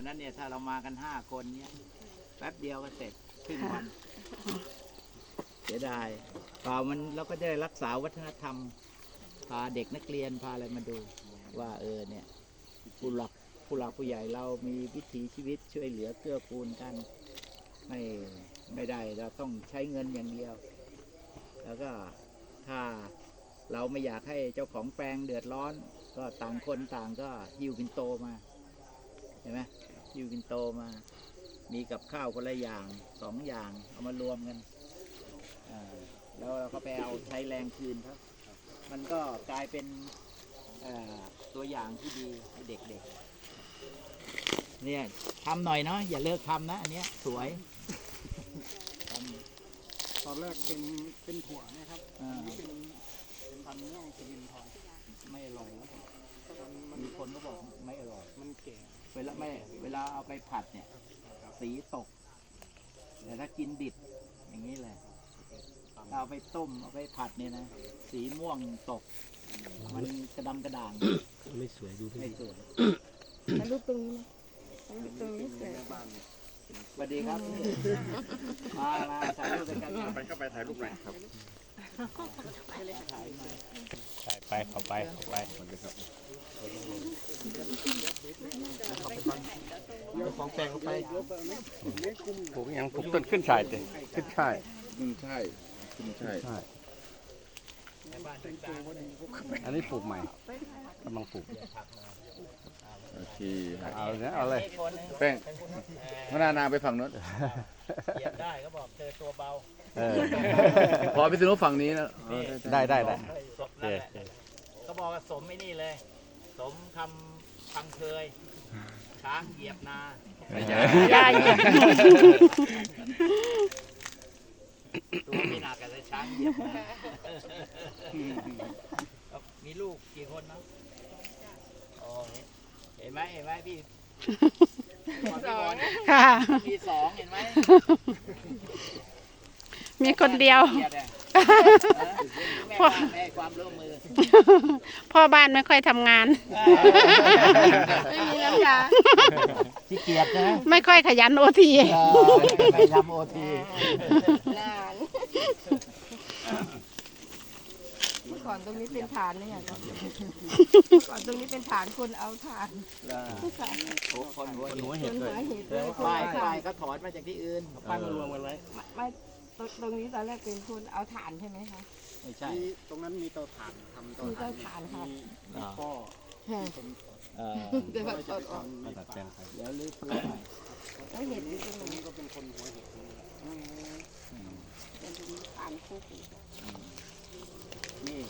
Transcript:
วันนั้นเนี่ยถ้าเรามากันห้าคนเนี่ยแป๊บเดียวก็เสร็จครึ่งวันเสียดายเปล่ามันเราก็ได้รักษาวัฒนธรรม พาเด็กนักเรียนพาอะไรมาดู ว่าเออเนี่ยผู้หลักผู้หลักผู้ใหญ่เรามีวิถีชีวิตช่วยเหลือเกื้อกูลกันไม่ไม่ได้เราต้องใช้เงินอย่างเดียว แล้วก็ถ้าเราไม่อยากให้เจ้าของแปลงเดือดร้อน ก็ต่างคนต่างก็หิวปินโตมาเห็นไหมหิว ปินโตมา มีกับข้าวคนละอย่างสองอย่างเอามารวมกันอ่าแล้วเราก็ไปเอาใช้แรงคืนครับ มันก็กลายเป็นเอ่อตัวอย่างที่ดีให้เด็กๆ เนี่ยทำหน่อยเนาะอย่าเลิกทำนะ อันเนี้ยสวยทำตอนแรกเป็นเป็นถั่วนะครับอ่าอันนี้เป็นเป็นพันธุ์ม่วงสิรินทรไม่อร่อยนะมันมันมีคนก็บอกไม่อร่อย มันแก่เวลาไม่เวลาเอาไปผัดเนี่ย สีตก แต่ถ้ากินดิบอย่างนี้เลยถ้าเอาไปต้มเอาไปผัดเนี่ยนะ สีม่วงตก มันกระดำกระด่างไม่สวยดูไม่สวยถ่ายรูปตรงนี้นะถ่ายรูปตรงนี้สวยสวัสดีครับมามาถ่ายรูปด้วยกันไปเข้าไปถ่ายรูปหน่อยครับถ่ายมาไปเข้าไปเข้าไป ของแปลงเข้าไปปลูกยังปลูกต้นขึ้นชายเต็ขึ้นชายอืมใช่อืมใช่ใช่อันนี้ปลูกใหม่กำลังปลูกโอเคเอาเลยเอาเลยอีกคนนึงแป้งพนานาไปฝั่งนู้นเหยียบได้ก็บอกเจอตัวเบาเออพอไปถึงฝั่งนี้แล้วได้ได้ได้สมนั่นแหละก็บอกว่าสมไม่นี่เลย สมคำพังเคย ช้างเหยียบนายายเหยียบตัวไม่หนักแต่ช้างเหยียบนามีลูกกี่คนนะโอ้เห็นไหมเห็นไหมพี่พี่บอลค่ะมีสองเห็นไหมมีคนเดียวกลีดอะเออแม่บ้านไม่ให้ความร่วมมือพ่อบ้านไม่ค่อยทำงาน ไม่มีน้ำยาขี้เกียจนะไม่ค่อยขยันโอทีเออไม่ทำโอทีเมื่อก่อนตรงนี้เป็นฐานเนี่ยเนาะเมื่อก่อนตรงนี้เป็นฐานคนเอาฐานโอ้คนหัวหัวคเห็ดนเลหายเหตุเลยคนป้ายเอาป้าฐายนเขาถอนมาจากที่อื่นป้ายมารวมกันเลยไม่ตรงตรงนี้ตอนแรกเป็นคนเอาฐานใช่ไหมคะไม่ใช่มีตรงนั้นมีเตาถ่านทำเตามีถ่าเตานถ่านค่ะมีมีพ่อค่ะ เออเดี๋ยวแบบจะเอาไปออกทำในตัดป่าแปลงไปเดี๋ยวลื้อฟื้นใหม่แล้วเห็นอยู่ตรงตรงนี้นี้ก็เป็นคนหัวเห็ดตรงนี้เป็นตรงนี้ฐานคุกอยู่นี่